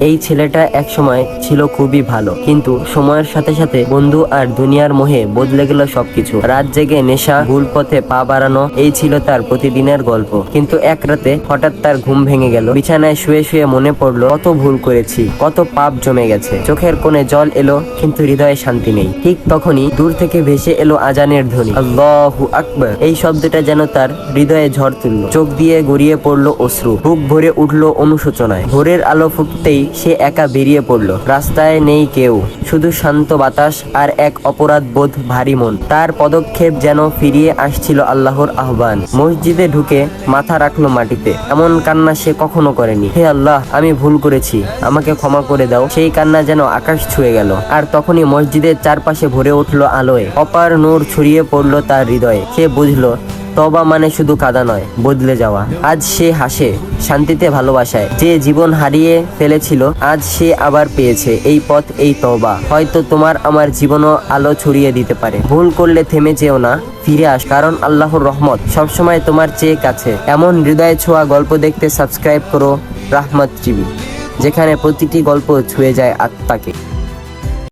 এই ছেলেটা একসময় ছিল খুবই ভালো। কিন্তু সময়ের সাথে সাথে বন্ধু আর দুনিয়ার মোহে বদলে গেল সবকিছু। রাত জেগে নেশা, ভুল পথে পা বাড়ানো, এই ছিল তার প্রতিদিনের গল্প। কিন্তু এক রাতে হঠাৎ তার ঘুম ভেঙে গেল। বিছানায় শুয়ে শুয়ে মনে পড়ল, কত ভুল করেছি, কত পাপ জমে গেছে। চোখের কোণে জল এলো, কিন্তু হৃদয়ে শান্তি নেই। ঠিক তখনই দূর থেকে ভেসে এলো আজানের ধ্বনি। আল্লাহু আকবার! এই শব্দটা যেন তার হৃদয়ে ঝড় তুললো। চোখ দিয়ে গড়িয়ে পড়ল অশ্রু। বুক ভরে উঠল অনুশোচনায়। ভোরের আলো ফুটতেই সে একা বেরিয়ে পড়ল। রাস্তায় নেই কেউ। শুধু শান্ত বাতাস আর এক অপরাধ বোধ ভারী মন। তার পদক্ষেপ যেন ফিরিয়ে আসছিল আল্লাহর আহ্বান। মসজিদে ঢুকে মাথা রাখল মাটিতে। এমন কান্না সে কখনো করেনি। হে আল্লাহ, আমি ভুল করেছি। আমাকে ক্ষমা করে দাও। সেই কান্না যেন আকাশ ছুঁয়ে গেল। আর তখনই মসজিদের চারপাশে ভরে উঠল আলোয়। অপার নূর ছড়িয়ে পড়ল তার হৃদয়ে। সে বুঝলো তবা মানে শুধু কাদা নয়, বদলে যাওয়া। আজ সে হাসে, শান্তিতে ভালোবাসায়। যে জীবন হারিয়ে ফেলেছিল, আজ সে আবার পেয়েছে এই পথ, এই তবা হয়তো তোমার আমার জীবনও আলো ছড়িয়ে দিতে পারে। ভুল করলে থেমে যেও না, ফিরে আস। কারণ আল্লাহর রহমত সবসময় তোমার চেয়ে কাছে। এমন হৃদয় ছোঁয়া গল্প দেখতে সাবস্ক্রাইব করো, রাহমত টিভি, যেখানে প্রতিটি গল্প ছুঁয়ে যায় আত্মাকে।